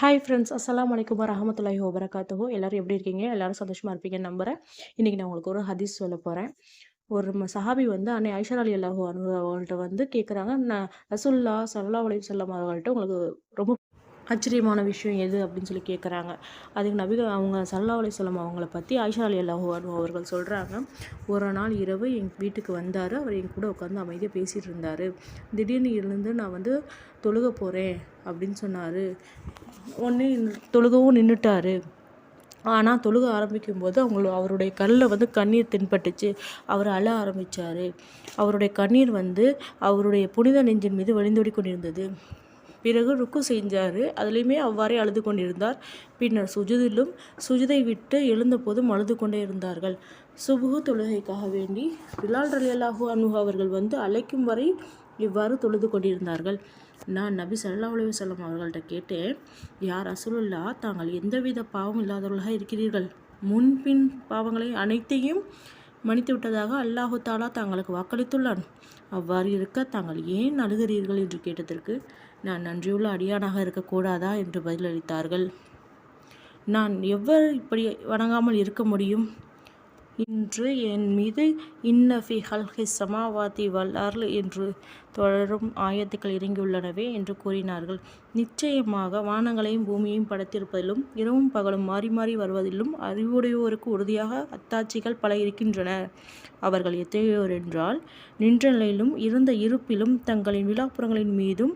Hi friends அஸ்லாம் வலைக்கம் வரஹமத்துல்லாஹி வபரகாத்துஹு எல்லாரும் எப்படி இருக்கீங்க? எல்லோரும் சந்தோஷமாக இருப்பீங்கன்னு நம்புகிறேன் இன்றைக்கி நான் உங்களுக்கு ஒரு ஹதீஸ் சொல்ல போகிறேன் ஒரு சஹாபி வந்து அன்னை ஐஷா அலி அல்லாஹு அன்ஹு அவங்கள்ட்ட வந்து கேட்குறாங்க நான் ரசுல்லா சல்லா அலைஹி சொல்லம் அவங்கள்ட்ட உங்களுக்கு ரொம்ப ஆச்சரியமான விஷயம் எது அப்படின்னு சொல்லி கேட்குறாங்க அதுக்கு நபிக அவங்க சல்லா அலிஸ்லாம் அவங்கள பற்றி ஐஷா அலி அல்லாஹு அனு அவர்கள் சொல்கிறாங்க ஒரு நாள் இரவு என் வீட்டுக்கு வந்தார். அவர் என் கூட உட்காந்து அமைதியாக பேசிகிட்டு இருந்தார். திடீர்னு இருந்து நான் வந்து தொழுக போகிறேன் அப்படின்னு சொன்னார். ஒன்று தொழுகவும் நின்றுட்டாரு ஆனால் தொழுக ஆரம்பிக்கும்போது அவங்கள அவருடைய கண்ணில் வந்து கண்ணீர் தென்பட்டுச்சு. அவர் அழ ஆரம்பித்தார் அவருடைய கண்ணீர் வந்து அவருடைய புனித நெஞ்சின் மீது வழிந்தோடி கொண்டிருந்தது. பிறகு ருக்கு செஞ்சார். அதுலேயுமே அவ்வாறே அழுது கொண்டிருந்தார். பின்னர் சுஜுதிலும் சுஜுதை விட்டு எழுந்தபோதும் அழுது கொண்டே இருந்தார்கள். சுபுகு தொழுகைக்காக வேண்டி பிலால் ரலியல்லாஹு அனுகு அவர்கள் வந்து அழைக்கும் வரை இவ்வாறு தொழுது கொண்டிருந்தார்கள். நான் நபி சல்லா உலக செல்லம் அவர்கள்ட்ட கேட்டேன் யார் அசுலுல்லா தாங்கள் எந்தவித பாவம் இல்லாதவர்களாக இருக்கிறீர்கள்? முன்பின் பாவங்களை அனைத்தையும் மன்னித்து விட்டதாக அல்லாஹு தாலா தாங்களுக்கு வாக்களித்துள்ளான். அவ்வாறு இருக்க தாங்கள் ஏன் அழுகிறீர்கள் என்று கேட்டதற்கு நான் நன்றியுள்ள அடியானாக இருக்கக்கூடாதா என்று பதிலளித்தார்கள். நான் எவ்வாறு இப்படி வணங்காமல் இருக்க முடியும்? இன்று என் மீது இன்னஃபி ஹல்ஹி சமாவாதி வல் என்று தொடரும் ஆயத்துக்கள் இறங்கியுள்ளனவே என்று கூறினார்கள். நிச்சயமாக வானங்களையும் பூமியையும் படைத்திருப்பதிலும் இரவும் பகலும் மாறி மாறி வருவதிலும் அறிவுடையோருக்கு உறுதியாக அத்தாட்சிகள் பல இருக்கின்றன. அவர்கள் எத்தகையோர் என்றால் நின்ற நிலையிலும் இருந்த இருப்பிலும் தங்களின் விழாப்புறங்களின் மீதும்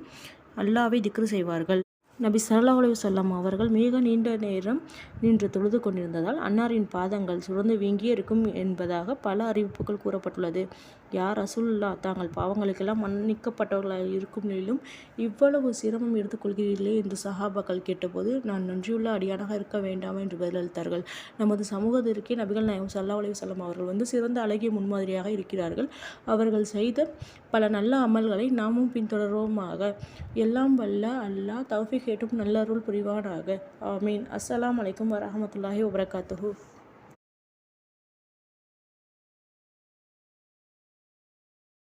அல்லாவை திக்ரு செய்வார்கள். நபி ஸல்லல்லாஹு அலைஹி வஸல்லம் அவர்கள் மிக நீண்ட நேரம் நின்று தொழுது கொண்டிருந்ததால் அன்னாரின் பாதங்கள் சுரந்து வீங்கியே இருக்கும் என்பதாக பல அறிவிப்புகள் கூறப்பட்டுள்ளது. யார் ரசூலுல்லா தாங்கள் பாவங்களுக்கெல்லாம் மன்னிக்கப்பட்டவர்களாக இருக்கும் நிலையிலும் இவ்வளவு சிரமம் எடுத்துக்கொள்கிறீர்களே என்று சஹாபாக்கள் கேட்டபோது நான் நன்றியுள்ள அடியானாக இருக்க வேண்டாமா என்று பதிலளித்தார்கள். நமது சமூகத்திற்கே நபிகள் நாயகம் சல்லா அலைஹி சொல்லம் அவர்கள் வந்து சிறந்த அழகிய முன்மாதிரியாக இருக்கிறார்கள். அவர்கள் செய்த பல நல்ல அமல்களை நாமும் பின்தொடர்வோமாக. எல்லாம் வல்ல அல்லாஹ் தௌஃபிக் நல்ல அருள் புரிவானாக. ஆமீன். அஸ்ஸலாம் வலைக்கம் வரமத்துல்லாஹி வபரகாத்துஹூ.